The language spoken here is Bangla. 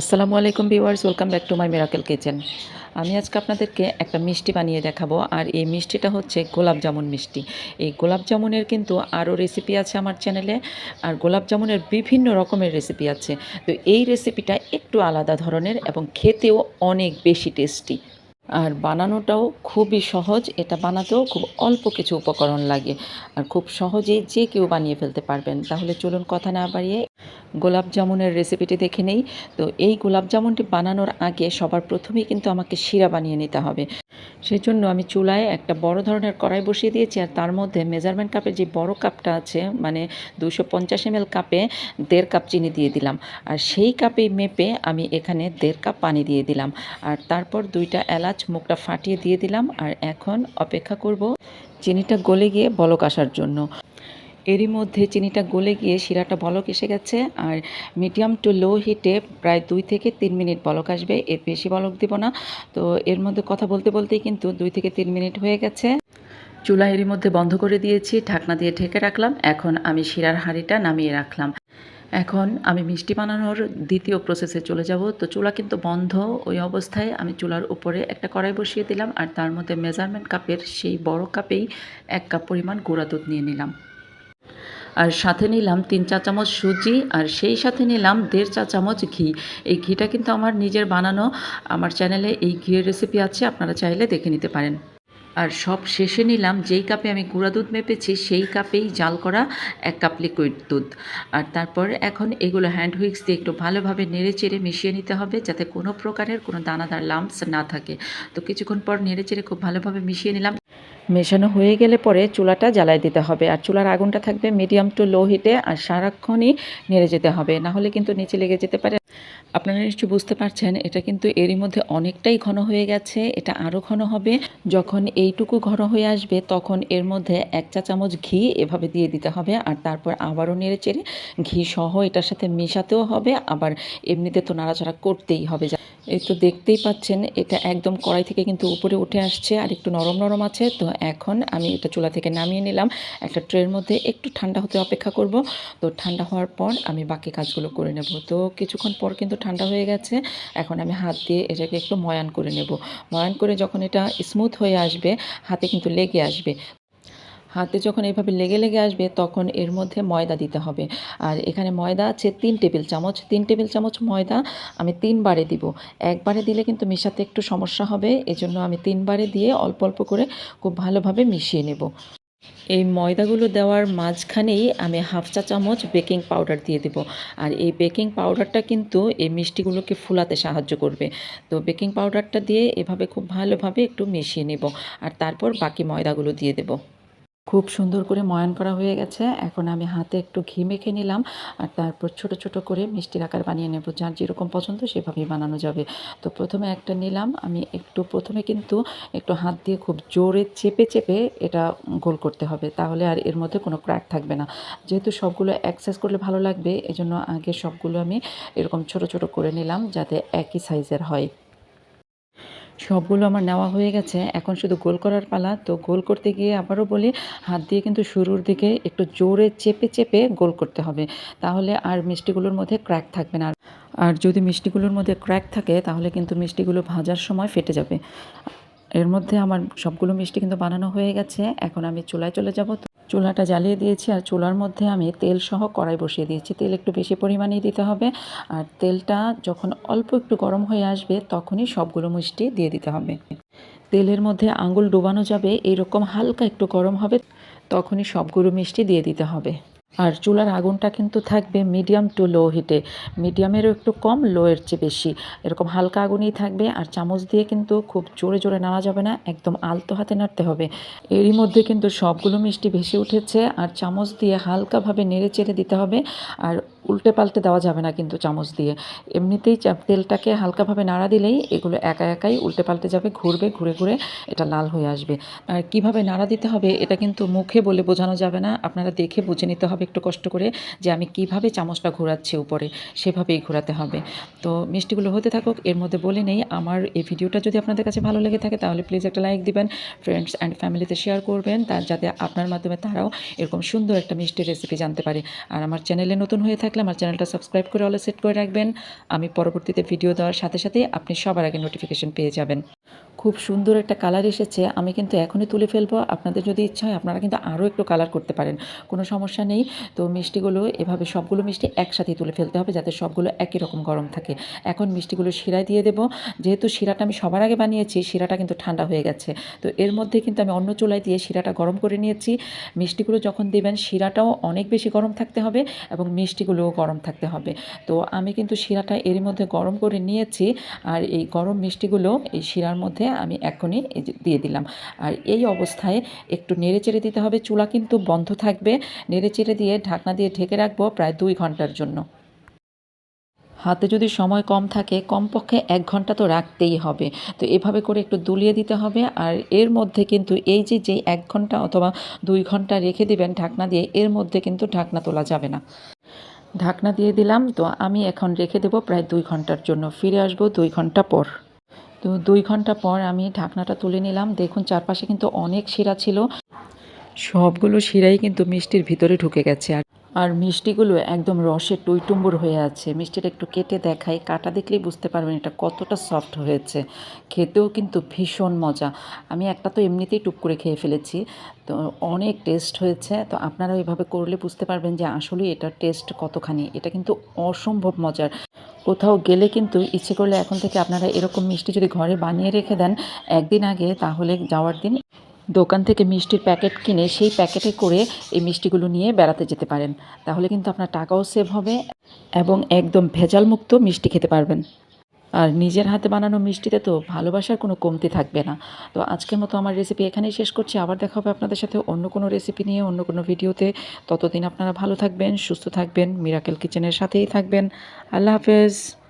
আসসালামু আলাইকুম viewers, welcome back to my miracle kitchen. আমি আজকে আপনাদেরকে একটা মিষ্টি বানিয়ে দেখাবো, আর এই মিষ্টিটা হচ্ছে গোলাপ জামুন মিষ্টি। এই গোলাপ জামুনের কিন্তু আরও রেসিপি আছে আমার চ্যানেলে, আর গোলাপ জামুনের বিভিন্ন রকমের রেসিপি আছে। তো এই রেসিপিটা একটু আলাদা ধরনের এবং খেতেও অনেক বেশি টেস্টি আর বানানোটাও খুবই সহজ। এটা বানাতেও খুব অল্প কিছু উপকরণ লাগে। আর খুব সহজেই যে কেউ বানিয়ে ফেলতে পারবেন। তাহলে চলুন কথা না বাড়িয়ে গোলাপ জামুনের রেসিপিটি দেখে নেই। তো এই গোলাপ জামুনটি বানানোর আগে সবার প্রথমেই কিন্তু আমাকে শিরা বানিয়ে নিতে হবে। সেজন্য আমি চুলায় একটা বড় ধরনের কড়াই বসিয়ে দিয়েছি। আর তার মধ্যে মেজারমেন্ট কাপের যে বড় কাপটা আছে মানে দুশো পঞ্চাশ এম কাপে দেড় কাপ চিনি দিয়ে দিলাম। আর সেই কাপেই মেপে আমি এখানে দেড় কাপ পানি দিয়ে দিলাম। আর তারপর দুইটা এলাচ মুখটা ফাটিয়ে দিয়ে দিলাম আর এখন অপেক্ষা করব চিনিটা গলে গিয়ে বলক আসার জন্য। এরই মধ্যে চিনিটা গলে গিয়ে শিরাটা বলক এসে গেছে আর মিডিয়াম টু লো হিটে প্রায় দুই থেকে তিন মিনিট বলক আসবে, এর বেশি বলক দিব না। তো এর মধ্যে কথা বলতে বলতেই কিন্তু দুই থেকে তিন মিনিট হয়ে গেছে। চুলা এরই মধ্যে বন্ধ করে দিয়েছি, ঢাকনা দিয়ে ঢেকে রাখলাম, এখন আমি শিরার হাঁড়িটা নামিয়ে রাখলাম। এখন আমি মিষ্টি বানানোর দ্বিতীয় প্রসেসে চলে যাব। তো চুলা কিন্তু বন্ধ, ওই অবস্থায় আমি চুলার উপরে একটা কড়াই বসিয়ে দিলাম আর তার মধ্যে মেজারমেন্ট কাপের সেই বড় কাপেই এক কাপ পরিমাণ গুঁড়া দুধ নিয়ে নিলাম। আর সাথে নিলাম তিন চা চামচ সুজি আর সেই সাথে নিলাম দেড় চা চামচ ঘি। এই ঘিটা কিন্তু আমার নিজের বানানো, আমার চ্যানেলে এই ঘিয়ের রেসিপি আছে, আপনারা চাইলে দেখে নিতে পারেন। আর সব শেষে নিলাম, যেই কাপে আমি গুঁড়া দুধ মেপেছি, সেই কাপেই জাল করা এক কাপ লিকুইড দুধ। আর তারপর এখন এগুলো হ্যান্ড হুইক্স দিয়ে একটু ভালোভাবে নেড়ে চেড়ে মিশিয়ে নিতে হবে, যাতে কোনো প্রকারের কোনো দানাদার লাম্পস না থাকে। তো কিছুক্ষণ পর নেড়ে চেড়ে খুব ভালোভাবে মিশিয়ে নিলাম। মেশানো হয়ে গেলে পরে চুলাটা জ্বালায় দিতে হবে। আর চুলার আগুনটা থাকবে মিডিয়াম টু লো হিটে আর সারাক্ষণই নেড়ে যেতে হবে। না হলে কিন্তু নিচে লেগে যেতে পারে। আপনারা নিশ্চয়ই বুঝতে পারছেন, এটা কিন্তু এরই মধ্যে অনেকটাই ঘন হয়ে গেছে। এটা আরও ঘন হবে। যখন এইটুকু ঘন হয়ে আসবে, তখন এর মধ্যে এক চা চামচ ঘি এভাবে দিয়ে দিতে হবে। আর তারপর আবারও নেড়ে চেড়ে ঘি সহ এটার সাথে মেশাতেও হবে। আবার এমনিতে তো নাড়াচাড়া করতেই হবে। যা এই তো দেখতেই পাচ্ছেন, এটা একদম কড়াই থেকে কিন্তু উপরে উঠে আসছে। আর একটু নরম নরম আছে, তো এখন আমি এটা চুলা থেকে নামিয়ে নিলাম। একটা ট্রের মধ্যে একটু ঠান্ডা হতে অপেক্ষা করব। তো ঠান্ডা হওয়ার পর আমি বাকি কাজগুলো করে নেব। তো কিছুক্ষণ পর কিন্তু ঠান্ডা হয়ে গেছে। এখন আমি হাত দিয়ে এটাকে একটু ময়ান করে নেব। ময়ান করে যখন এটা স্মুথ হয়ে আসবে, হাতে কিন্তু লেগে আসবে। হাতে যখন এভাবে লেগে লেগে আসবে, তখন এর মধ্যে ময়দা দিতে হবে। আর এখানে ময়দা আছে তিন টেবিল চামচ। তিন টেবিল চামচ ময়দা আমি তিনবারে দিব। একবারে দিলে কিন্তু মেশাতে একটু সমস্যা হবে, এজন্য আমি তিনবারে দিয়ে অল্প অল্প করে খুব ভালোভাবে মিশিয়ে নেব। এই ময়দাগুলো দেওয়ার মাঝখানেই আমি হাফ চা চামচ বেকিং পাউডার দিয়ে দেব। আর এই বেকিং পাউডারটা কিন্তু এই মিষ্টিগুলোকে ফুলাতে সাহায্য করবে। তো বেকিং পাউডারটা দিয়ে এভাবে খুব ভালোভাবে একটু মিশিয়ে নেব। আর তারপর বাকি ময়দাগুলো দিয়ে দেবো। খুব সুন্দর করে ময়ান করা হয়ে গেছে। এখন আমি হাতে একটু ঘি মেখে নিলাম আর তারপর ছোট ছোট করে মিষ্টির আকার বানিয়ে নেব। যার যেরকম পছন্দ সেভাবেই বানানো যাবে। তো প্রথমে একটা নিলাম। আমি একটু প্রথমে কিন্তু একটু হাত দিয়ে খুব জোরে চেপে চেপে এটা গোল করতে হবে। তাহলে আর এর মধ্যে কোনো ক্র্যাক থাকবে না। যেহেতু সবগুলো অ্যাক্সেস করলে ভালো লাগবে, এজন্য আগে সবগুলো আমি এরকম ছোট ছোট করে নিলাম যাতে একই সাইজের হয়। সবগুলো আমার নেওয়া হয়ে গেছে। এখন শুধু গোল করার পালা। তো গোল করতে গিয়ে আবারও বলি, হাত দিয়ে কিন্তু শুরুর দিকে একটু জোরে চেপে চেপে গোল করতে হবে। তাহলে আর মিষ্টিগুলোর মধ্যে ক্র্যাক থাকবে না। আর যদি মিষ্টিগুলোর মধ্যে ক্র্যাক থাকে, তাহলে কিন্তু মিষ্টিগুলো ভাজার সময় ফেটে যাবে। এর মধ্যে আমার সবগুলো মিষ্টি কিন্তু বানানো হয়ে গেছে। এখন আমি চুলায় চলে যাব। চুলাটা জ্বালিয়ে দিয়েছি আর চুলার মধ্যে আমি তেল সহ কড়াই বসিয়ে দিয়েছি। তেল একটু বেশি পরিমাণেই দিতে হবে আর তেলটা যখন অল্প একটু গরম হয়ে আসবে তখনই সবগুলো মিষ্টি দিয়ে দিতে হবে। তেলের মধ্যে আঙুল ডুবানো যাবে, এরকম হালকা একটু গরম হবে, তখনই সবগুলো মিষ্টি দিয়ে দিতে হবে। আর চুলার আগুনটা কিন্তু থাকবে মিডিয়াম টু লো হিটে মিডিয়ামেরও একটু কম লোয়ের চেয়ে বেশি। এরকম হালকা আগুনই থাকবে, আর চামচ দিয়ে কিন্তু খুব জোরে জোরে নাড়া যাবে না, একদম আলতো হাতে নাড়তে হবে। এরই মধ্যে কিন্তু সবগুলো মিষ্টি ভেসে উঠেছে, আর চামচ দিয়ে হালকাভাবে নেড়ে চেড়ে দিতে হবে। আর উল্টে পাল্টে দেওয়া যাবে না কিন্তু চামচ দিয়ে। এমনিতেই তেলটাকে হালকাভাবে নাড়া দিলেই এগুলো একা একাই উল্টে পাল্টে যাবে, ঘুরবে, ঘুরে ঘুরে এটা লাল হয়ে আসবে। আর কীভাবে নাড়া দিতে হবে এটা কিন্তু মুখে বলে বোঝানো যাবে না, আপনারা দেখে বুঝে নিতে হবে একটু কষ্ট করে যে আমি কীভাবে চামচটা ঘোরাচ্ছি উপরে, সেভাবেই ঘোরাতে হবে। তো মিষ্টিগুলো হতে থাকুক, এর মধ্যে বলে নেই, আমার এই ভিডিওটা যদি আপনাদের কাছে ভালো লেগে থাকে তাহলে প্লিজ একটা লাইক দিবেন ফ্রেন্ডস অ্যান্ড ফ্যামিলিতে শেয়ার করবেন, তার যাতে আপনার মাধ্যমে তারাও এরকম সুন্দর একটা মিষ্টির রেসিপি জানতে পারে। আর আমার চ্যানেলে নতুন হয়ে থাকে থাকলে আমার চ্যানেলটা সাবস্ক্রাইব করে অলে সেট করে রাখবেন। আমি পরবর্তীতে ভিডিও দেওয়ার সাথে সাথে আপনি সবার আগে নোটিফিকেশন পেয়ে যাবেন। খুব সুন্দর একটা কালার এসেছে, আমি কিন্তু এখনই তুলে ফেলব। আপনাদের যদি ইচ্ছা হয়, আপনারা কিন্তু আরও একটু কালার করতে পারেন। কোনো সমস্যা নেই। তো মিষ্টিগুলো, এভাবে সবগুলো মিষ্টি একসাথেই তুলে ফেলতে হবে, যাতে সবগুলো একই রকম গরম থাকে। এখন মিষ্টিগুলো শিরায় দিয়ে দেবো। যেহেতু শিরাটা আমি সবার আগে বানিয়েছি, শিরাটা কিন্তু ঠান্ডা হয়ে গেছে। তো এর মধ্যে কিন্তু আমি অন্য চুলায় দিয়ে শিরাটা গরম করে নিয়েছি। মিষ্টিগুলো যখন দেবেন, শিরাটাও অনেক বেশি গরম থাকতে হবে এবং মিষ্টিগুলোও গরম থাকতে হবে। তো আমি কিন্তু শিরাটা এর মধ্যে গরম করে নিয়েছি। আর এই গরম মিষ্টিগুলো, এই শিরার মধ্যে আমি এখনই দিয়ে দিলাম। আর এই অবস্থায় একটু নেড়ে চেড়ে দিতে হবে। চুলা কিন্তু বন্ধ থাকবে। নেড়ে চেড়ে দিয়ে ঢাকনা দিয়ে ঢেকে রাখব প্রায় দুই ঘণ্টার জন্য। হাতে যদি সময় কম থাকে, কমপক্ষে এক ঘণ্টা তো রাখতেই হবে। তো এভাবে করে একটু দুলিয়ে দিতে হবে। আর এর মধ্যে কিন্তু এই যে যে এক ঘণ্টা অথবা দুই ঘণ্টা রেখে দিবেন ঢাকনা দিয়ে, এর মধ্যে কিন্তু ঢাকনা তোলা যাবে না। ঢাকনা দিয়ে দিলাম। তো আমি এখন রেখে দেবো প্রায় দুই ঘণ্টার জন্য। ফিরে আসব দুই ঘণ্টা পর। তো দুই ঘণ্টা পর আমি ঢাকনাটা তুলে নিলাম। দেখুন, চারপাশে কিন্তু অনেক শিরা ছিল। সবগুলো শিরাই কিন্তু মিষ্টির ভিতরে ঢুকে গেছে। আর আর মিষ্টিগুলো একদম রসে টইটুম্বুর হয়ে আছে। মিষ্টিটা একটু কেটে দেখাই। কাটা দেখলেই বুঝতে পারবেন এটা কতটা সফট হয়েছে। খেতেও কিন্তু ভীষণ মজা। আমি একটা তো এমনিতেই টুক করে খেয়ে ফেলেছি। তো অনেক টেস্ট হয়েছে। তো আপনারা ওইভাবে করলে বুঝতে পারবেন যে আসলে এটার টেস্ট কতখানি। এটা কিন্তু অসম্ভব মজার। কোথাও গেলে কিন্তু ইচ্ছে করলে এখন থেকে আপনারা এরকম মিষ্টি যদি ঘরে বানিয়ে রেখে দেন একদিন আগে, তাহলে যাওয়ার দিন দোকান থেকে মিষ্টির প্যাকেট কিনে সেই প্যাকেটে করে এই মিষ্টিগুলো নিয়ে বেড়াতে যেতে পারেন। তাহলে কিন্তু আপনার টাকাও সেভ হবে এবং একদম ভেজালমুক্ত মিষ্টি খেতে পারবেন। আর নিজের হাতে বানানো মিষ্টিতে তো ভালোবাসার কোনো কমতি থাকবে না। তো আজকের মতো আমার রেসিপি এখানেই শেষ করছি। আবার দেখা হবে আপনাদের সাথে অন্য কোনো রেসিপি নিয়ে, অন্য কোনো ভিডিওতে। ততদিন আপনারা ভালো থাকবেন, সুস্থ থাকবেন মিরাকেল কিচেনের সাথেই থাকবেন। আল্লাহ হাফেজ।